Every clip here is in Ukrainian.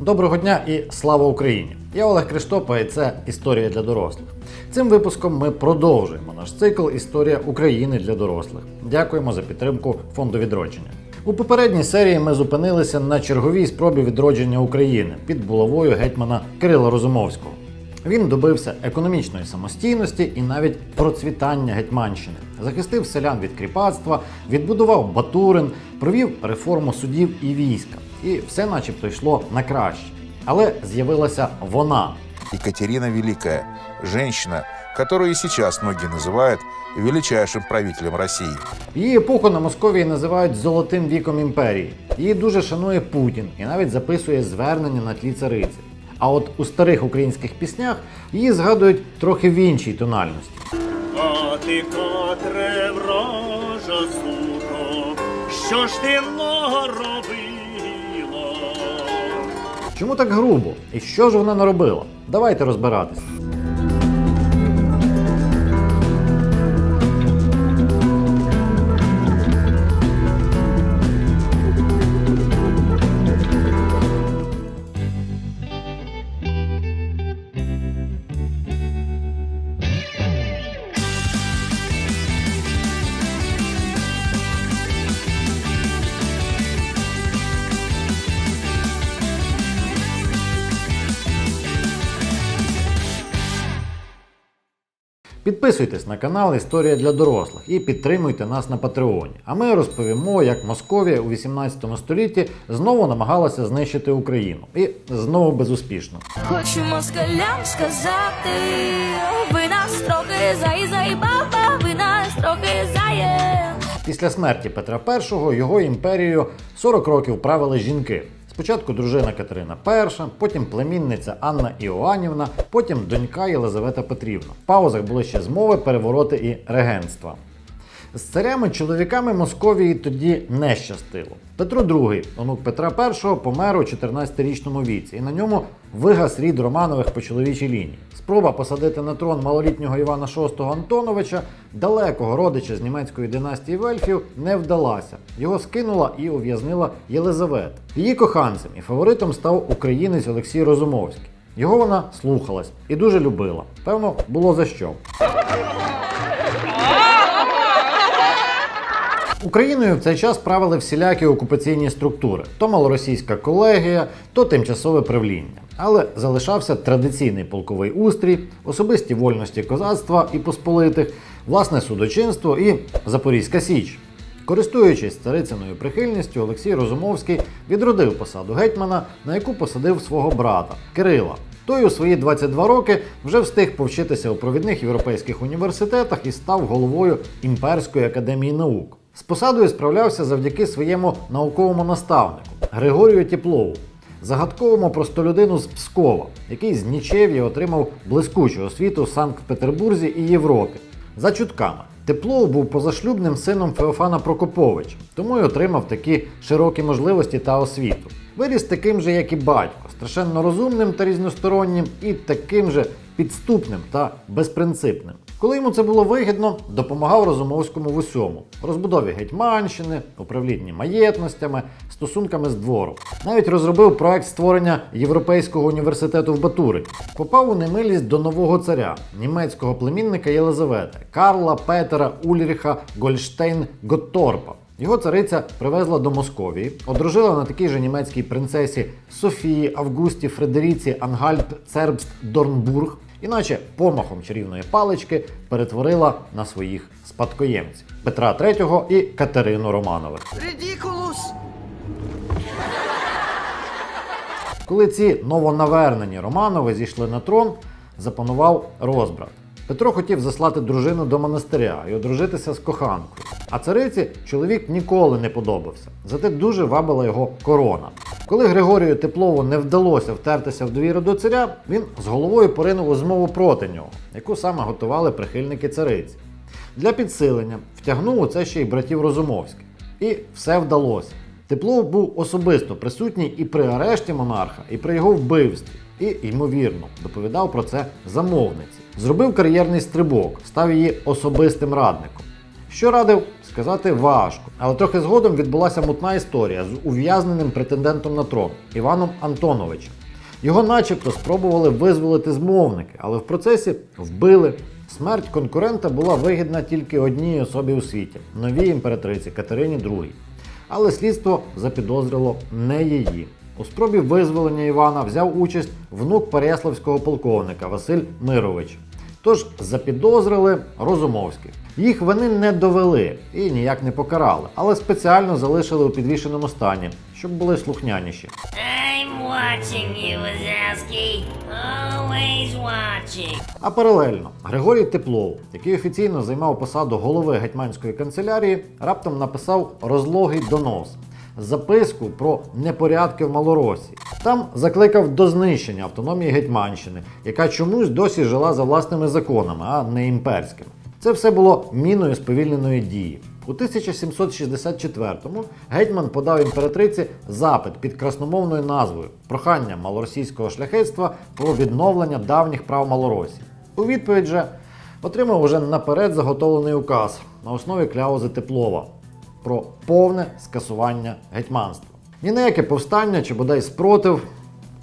Доброго дня і слава Україні! Я Олег Криштопа і це історія для дорослих. Цим випуском ми продовжуємо наш цикл Історія України для дорослих. Дякуємо за підтримку фонду відродження. У попередній серії ми зупинилися на черговій спробі відродження України під булавою гетьмана Кирила Розумовського. Він добився економічної самостійності і навіть процвітання Гетьманщини, захистив селян від кріпацтва, відбудував Батурин, провів реформу судів і війська. І все начебто йшло на краще. Але з'явилася вона. Екатерина Великая, женщина, которую сейчас многие называют величайшим правителем России. Її епоху на Московії називають золотим віком імперії. Її дуже шанує Путін і навіть записує звернення на тлі цариці. А от у старих українських піснях її згадують трохи в іншій тональності. А ти котре вража суко, що ж ти много робила? Чому так грубо? І що ж вона наробила? Давайте розбиратися. Підписуйтесь на канал Історія для дорослих і підтримуйте нас на Патреоні. А ми розповімо, як Московія у 18 столітті знову намагалася знищити Україну. І знову безуспішно. Хочу москалям сказати, ви нас трохи зай баба, ви нас трохи зає. Після смерті Петра І його імперією 40 років правили жінки. Спочатку дружина Катерина І, потім племінниця Анна Іоанівна, потім донька Єлизавета Петрівна. В паузах були ще змови, перевороти і регенства. З царями-чоловіками Московії тоді не щастило. Петро II, онук Петра І, помер у 14-річному віці, і на ньому вигас рід Романових по чоловічій лінії. Спроба посадити на трон малолітнього Івана VI Антоновича, далекого родича з німецької династії Вельфів, не вдалася. Його скинула і ув'язнила Єлизавета. Її коханцем і фаворитом став українець Олексій Розумовський. Його вона слухалась і дуже любила. Певно, було за що. Україною в цей час правили всілякі окупаційні структури: то малоросійська колегія, то тимчасове правління. Але залишався традиційний полковий устрій, особисті вольності козацтва і посполитих, власне судочинство і Запорізька Січ. Користуючись царициною прихильністю, Олексій Розумовський відродив посаду гетьмана, на яку посадив свого брата Кирила. Той у свої 22 роки вже встиг повчитися у провідних європейських університетах і став головою Імперської академії наук. З посадою справлявся завдяки своєму науковому наставнику Григорію Тіплову, загадковому простолюдину з Пскова, який з Нічев'я отримав блискучу освіту в Санкт-Петербурзі і Європі. За чутками, Теплов був позашлюбним сином Феофана Прокоповича, тому й отримав такі широкі можливості та освіту. Виріс таким же, як і батько, страшенно розумним та різностороннім, і таким же підступним та безпринципним. Коли йому це було вигідно, допомагав Розумовському в усьому: розбудові Гетьманщини, управлінні маєтностями, стосунками з двором. Навіть розробив проект створення Європейського університету в Батурині. Попав у немилість до нового царя, німецького племінника Єлизавети Карла Петера Ульріха Гольштейн Готторпа. Його цариця привезла до Московії, одружила на такій же німецькій принцесі Софії Августі Фредеріці Ангальп Цербст Дорнбург, іначе помахом чарівної палички перетворила на своїх спадкоємців Петра III і Катерину Романових. Редікулус! Коли ці новонавернені Романови зійшли на трон, запанував розбрат. Петро хотів заслати дружину до монастиря і одружитися з коханкою. А цариці чоловік ніколи не подобався, зате дуже вабила його корона. Коли Григорію Теплову не вдалося втертися в довіру до царя, він з головою поринув у змову проти нього, яку саме готували прихильники цариці. Для підсилення втягнув у це ще й братів Розумовських. І все вдалося. Теплов був особисто присутній і при арешті монарха, і при його вбивстві. І, ймовірно, доповідав про це замовниці. Зробив кар'єрний стрибок, став її особистим радником. Що радив сказати важко, але трохи згодом відбулася мутна історія з ув'язненим претендентом на трон Іваном Антоновичем. Його, начебто, спробували визволити змовники, але в процесі вбили. Смерть конкурента була вигідна тільки одній особі у світі новій імператриці Катерині II. Але слідство запідозрило не її. У спробі визволення Івана взяв участь внук Переяславського полковника Василь Мирович. Тож запідозрили Розумовських. Їх вони не довели і ніяк не покарали, але спеціально залишили у підвішеному стані, щоб були слухняніші. I'm watching you, Wazowski. Always watching. А паралельно Григорій Теплов, який офіційно займав посаду голови гетьманської канцелярії, раптом написав розлогий донос. Записку про непорядки в Малоросі. Там закликав до знищення автономії Гетьманщини, яка чомусь досі жила за власними законами, а не імперськими. Це все було міною сповільненої дії. У 1764-му гетьман подав імператриці запит під красномовною назвою Прохання малоросійського шляхетства про відновлення давніх прав Малоросії. У відповідь же отримав уже наперед заготовлений указ на основі кляузи Теплова про повне скасування гетьманства. Ні на яке повстання чи бодай спротив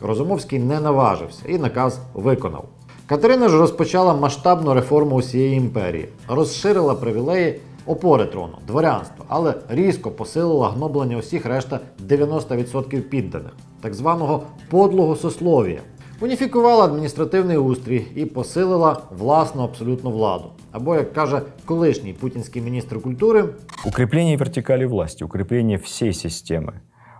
Розумовський не наважився і наказ виконав. Катерина ж розпочала масштабну реформу усієї імперії, розширила привілеї опори трону, дворянства, але різко посилила гноблення усіх решта 90% підданих, так званого подлого сословія. Уніфікувала адміністративний устрій і посилила власну абсолютну владу. Або, як каже колишній путінський міністр культури, укріплення вертикалі власті, укріплення всієї системи.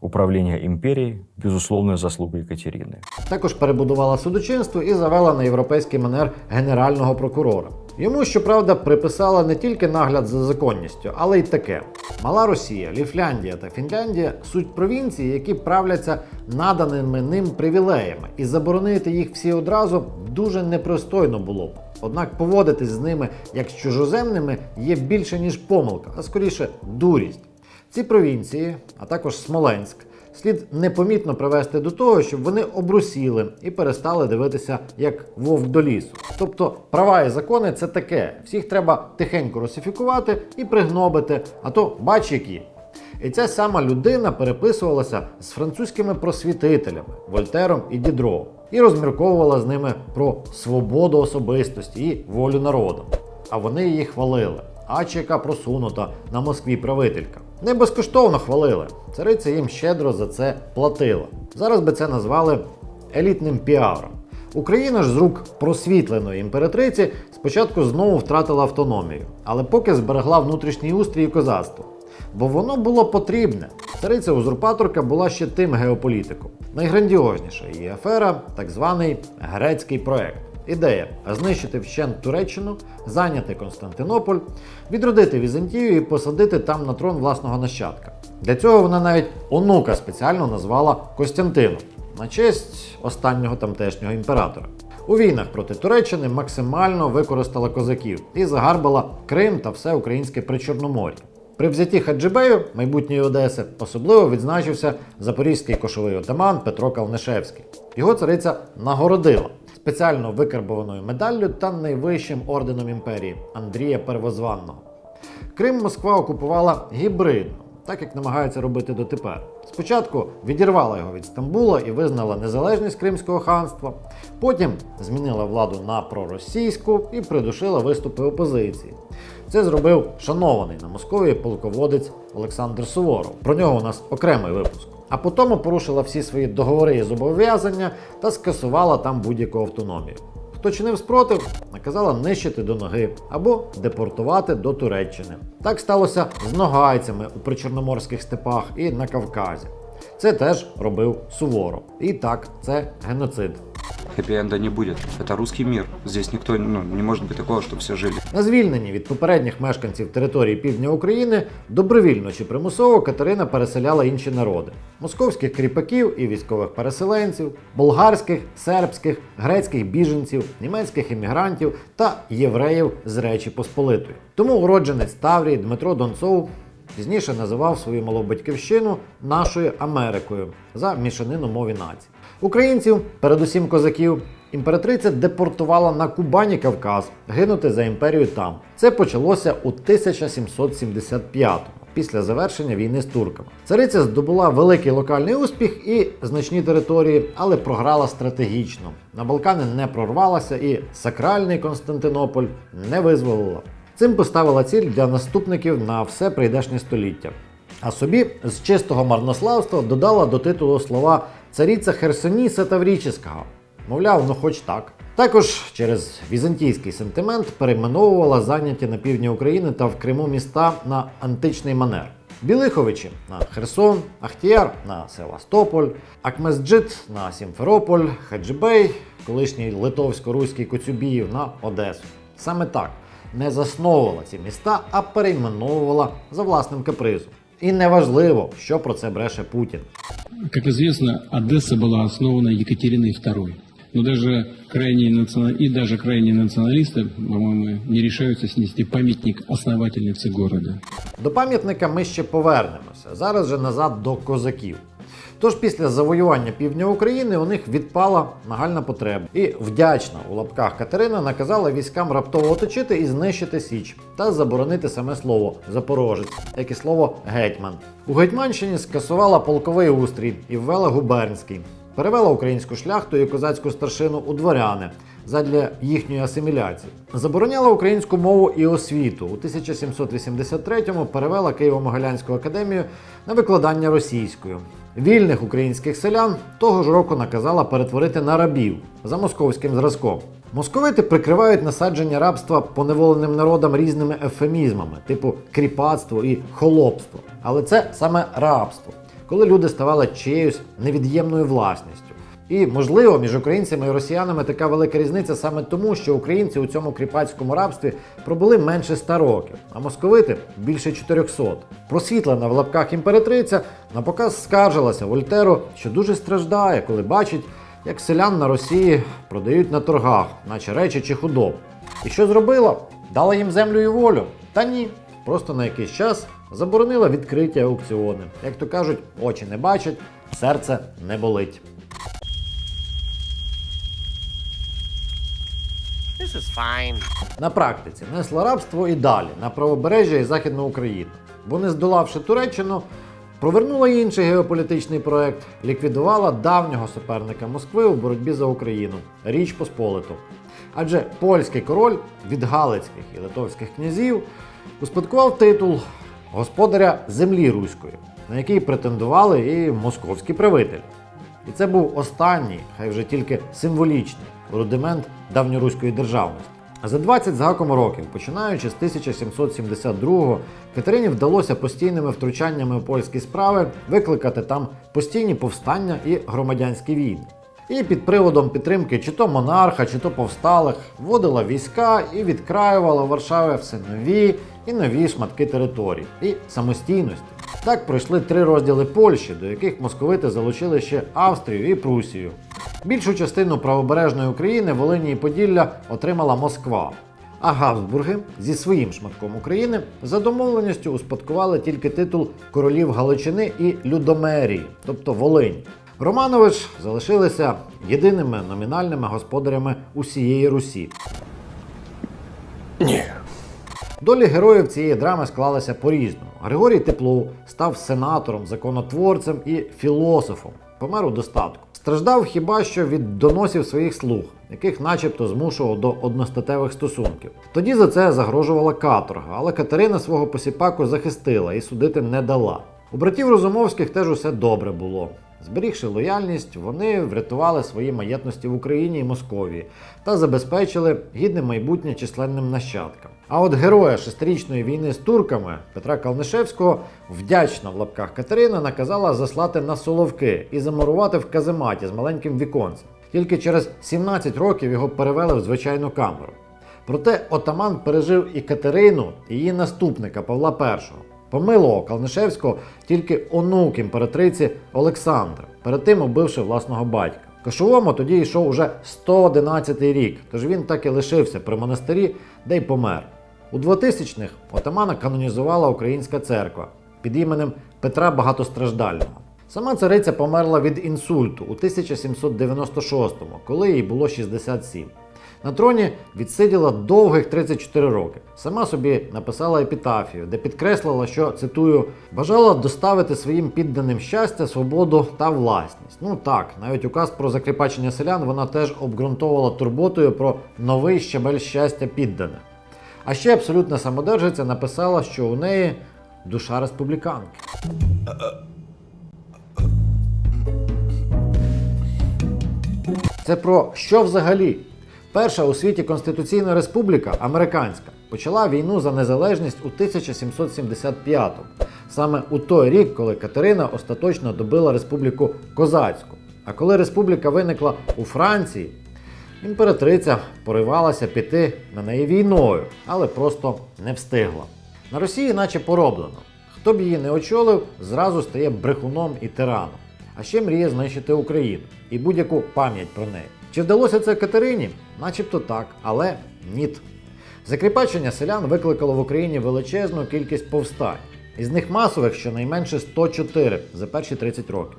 Управління імперії, – безусловная заслугою Екатерини. Також перебудувала судочинство і завела на європейський манер генерального прокурора. Йому, щоправда, приписала не тільки нагляд за законністю, але й таке: Мала Росія, Ліфляндія та Фінляндія суть провінції, які правляться наданими ним привілеями, і заборонити їх всі одразу дуже непристойно було б. Однак поводитись з ними як з чужоземними є більше ніж помилка, а скоріше дурість. Ці провінції, а також Смоленськ, слід непомітно привести до того, щоб вони обрусіли і перестали дивитися як вовк до лісу. Тобто права і закони це таке. Всіх треба тихенько русифікувати і пригнобити, а то бач які. І ця сама людина переписувалася з французькими просвітителями Вольтером і Дідро і розмірковувала з ними про свободу особистості і волю народу. А вони її хвалили. Ач яка просунута на Москві правителька. Не безкоштовно хвалили. Цариця їм щедро за це платила. Зараз би це назвали елітним піаром. Україна ж з рук просвітленої імператриці спочатку знову втратила автономію, але поки зберегла внутрішній устрій і козацтво. Бо воно було потрібне. Цариця узурпаторка була ще тим геополітиком. Найграндіозніша її афера так званий грецький проект. Ідея знищити вщент Туреччину, зайняти Константинополь, відродити Візантію і посадити там на трон власного нащадка. Для цього вона навіть онука спеціально назвала Костянтином на честь останнього тамтешнього імператора. У війнах проти Туреччини максимально використала козаків і загарбала Крим та все українське причорномор'я. При взятті Хаджибею, майбутньої Одеси, особливо відзначився запорізький кошовий отаман Петро Калнишевський. Його цариця нагородила спеціально викарбованою медаллю та найвищим орденом імперії Андрія Первозванного. Крим Москва окупувала гібридно, так як намагається робити дотепер. Спочатку відірвала його від Стамбула і визнала незалежність Кримського ханства, потім змінила владу на проросійську і придушила виступи опозиції. Це зробив шанований на Московії полководець Олександр Суворов. Про нього у нас окремий випуск. А потім порушила всі свої договори і зобов'язання та скасувала там будь-яку автономію. Хто чинив спротив, наказала нищити до ноги або депортувати до Туреччини. Так сталося з ногайцями у причорноморських степах і на Кавказі. Це теж робив Суворов. І так, це геноцид. Хэппи-энда не будет. Это русский мир. Здесь никто, ну, не может быть такого, чтобы все жили. На звільненні від попередніх мешканців території півдня України добровільно чи примусово Катерина переселяла інші народи: московських кріпаків і військових переселенців, болгарських, сербських, грецьких біженців, німецьких іммігрантів та євреїв з Речі Посполитої. Тому уродженець Таврії Дмитро Донцов пізніше називав свою малу батьківщину нашою Америкою за мішанину мові націй. Українців, передусім козаків, Імператриця депортувала на Кубані Кавказ гинути за імперію там. Це почалося у 1775-му, після завершення війни з турками. Цариця здобула великий локальний успіх і значні території, але програла стратегічно. На Балкани не прорвалася і сакральний Константинополь не визволила. Цим поставила ціль для наступників на все прийдешнє століття. А собі з чистого марнославства додала до титулу слова царіця Херсоніса Таврічеського. Мовляв, ну хоч так. Також через візантійський сентимент перейменовувала зайняті на півдні України та в Криму міста на античний манер. Білиховичі на Херсон, Ахтіяр на Севастополь, Акмезджит на Сімферополь, Хаджибей, колишній литовсько-руський Коцюбіїв на Одесу. Саме так не засновувала ці міста, а перейменовувала за власним капризом. І неважливо, що про це бреше Путін. Как известно, Одесса была основана Екатериной II. Но даже крайние национа- и даже крайние националисты, по-моему, не решаются снести памятник основательнице города. До пам'ятника ми ще повернемося. Зараз же назад до козаків. Тож після завоювання півдня України у них відпала нагальна потреба. І вдячна у лапках Катерина наказала військам раптово оточити і знищити Січ та заборонити саме слово Запорожець, як і слово гетьман. У Гетьманщині скасувала полковий устрій і ввела губернський. Перевела українську шляхту і козацьку старшину у дворяни задля їхньої асиміляції. Забороняла українську мову і освіту. У 1783-му перевела Києво-Могилянську академію на викладання російською. Вільних українських селян того ж року наказала перетворити на рабів за московським зразком. Московити прикривають насадження рабства поневоленим народам різними ефемізмами, типу кріпацтво і холопство. Але це саме рабство, коли люди ставали чиєюсь невід'ємною власністю. І можливо, між українцями і росіянами така велика різниця саме тому, що українці у цьому кріпацькому рабстві пробули менше 100 років, а московити більше 400. Просвітлена в лапках імператриця на показ скаржилася Вольтеру, що дуже страждає, коли бачить, як селян на Росії продають на торгах, наче речі чи худобу. І що зробила? Дала їм землю і волю. Та ні, просто на якийсь час заборонила відкриті аукціони. Як то кажуть, очі не бачать, серце не болить. This is fine. На практиці несло рабство і далі на правобережжя і Західну Україну. Бо не здолавши Туреччину, провернула інший геополітичний проект, ліквідувала давнього суперника Москви у боротьбі за Україну Річ Посполиту. Адже польський король від галицьких і литовських князів успадкував титул господаря землі руської, на який претендували і московські правителі. І це був останній, хай вже тільки символічний рудимент давньоруської державності. За 20 з років, починаючи з 1772-го, Катерині вдалося постійними втручаннями у польські справи викликати там постійні повстання і громадянські війни. І під приводом підтримки чи то монарха, чи то повсталих вводила війська і відкраювала у Варшаві все нові і нові шматки територій і самостійності. Так пройшли три розділи Польщі, до яких московити залучили ще Австрію і Прусію. Більшу частину правобережної України, Волині і Поділля отримала Москва. А Габсбурги зі своїм шматком України за домовленістю успадкували тільки титул королів Галичини і Людомерії, тобто Волинь. Романович залишилися єдиними номінальними господарями усієї Русі. Долі героїв цієї драми склалися по-різному. Григорій Теплов став сенатором, законотворцем і філософом. Помер у достатку. Страждав хіба що від доносів своїх слуг, яких начебто змушував до одностатевих стосунків. Тоді за це загрожувала каторга, але Катерина свого посіпаку захистила і судити не дала. У братів Розумовських теж усе добре було. Зберігши лояльність, вони врятували свої маєтності в Україні і Московії та забезпечили гідне майбутнє численним нащадкам. А от героя шестирічної війни з турками Петра Калнишевського вдячна в лапках Катерина наказала заслати на Соловки і замурувати в казематі з маленьким віконцем. Тільки через 17 років його перевели в звичайну камеру. Проте отаман пережив і Катерину, і її наступника Павла І. Помилував Калнишевського тільки онук імператриці Олександра, перед тим убивши власного батька. Кошовому тоді йшов уже 111 рік, тож він так і лишився при монастирі, де й помер. У 2000-х отамана канонізувала українська церква під іменем Петра Багатостраждального. Сама цариця померла від інсульту у 1796-му, коли їй було 67. На троні відсиділа довгих 34 роки. Сама собі написала епітафію, де підкреслила, що цитую, бажала доставити своїм підданим щастя, свободу та власність. Ну так, навіть указ про закріпачення селян вона теж обґрунтовувала турботою про новий щабель щастя піддане. А ще абсолютна самодержиця написала, що у неї душа республіканки. Це про що взагалі? Перша у світі Конституційна Республіка американська почала війну за незалежність у 1775-му, саме у той рік, коли Катерина остаточно добила республіку Козацьку. А коли республіка виникла у Франції, імператриця поривалася піти на неї війною, але просто не встигла. На Росії наче пороблено. Хто б її не очолив, зразу стає брехуном і тираном. А ще мріє знищити Україну і будь-яку пам'ять про неї. Чи вдалося це Катерині? Начебто так, але ніт. Закріпачення селян викликало в Україні величезну кількість повстань, із них масових щонайменше 104 за перші 30 років.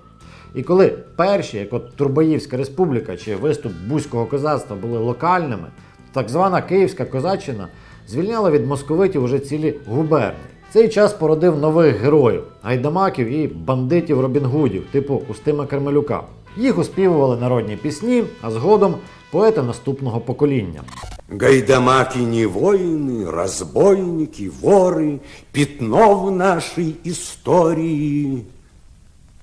І коли перші, як от Турбоївська республіка чи виступ Бузького козацтва були локальними, так звана Київська козаччина звільняла від московитів уже цілі губернії. Цей час породив нових героїв гайдамаків і бандитів Робінгудів, типу Устима Кармелюка. Їх оспівували народні пісні, а згодом поети наступного покоління. Гайдамаки не воины, разбойники, воры, Пятно в нашей истории.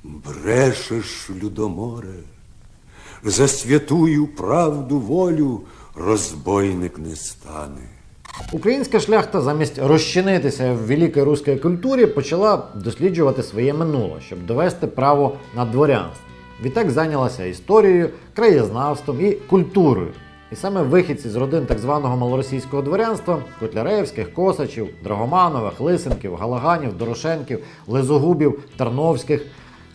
Брешешь, Людоморе, За святую правду волю Розбойник не стане. Українська шляхта замість розчинитися в великій руській культурі почала досліджувати своє минуле, щоб довести право на дворянство. Відтак зайнялася історією, краєзнавством і культурою. І саме вихідці з родин так званого малоросійського дворянства Котляревських, Косачів, Драгоманових, Лисенків, Галаганів, Дорошенків, Лизогубів, Тарновських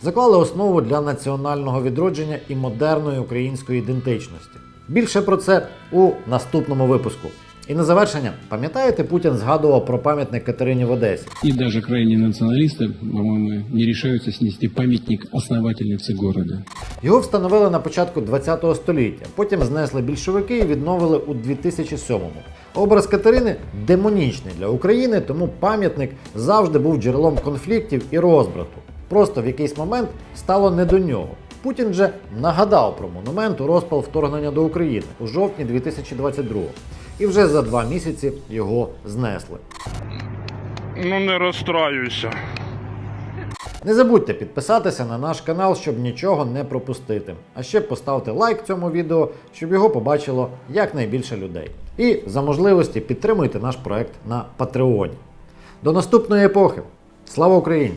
заклали основу для національного відродження і модерної української ідентичності. Більше про це у наступному випуску. І на завершення, пам'ятаєте, Путін згадував про пам'ятник Катерині в Одесі? И даже крайние националисты, по-моему, не решаются снести памятник основательнице города. Його встановили на початку ХХ століття, потім знесли більшовики і відновили у 2007-му. Образ Катерини демонічний для України, тому пам'ятник завжди був джерелом конфліктів і розбрату. Просто в якийсь момент стало не до нього. Путін же нагадав про монумент у розпал вторгнення до України у жовтні 2022-го. І вже за два місяці його знесли. Ну не розстраюйся. Не забудьте підписатися на наш канал, щоб нічого не пропустити. А ще поставте лайк цьому відео, щоб його побачило якнайбільше людей. І за можливості підтримуйте наш проект на Патреоні. До наступної епохи! Слава Україні!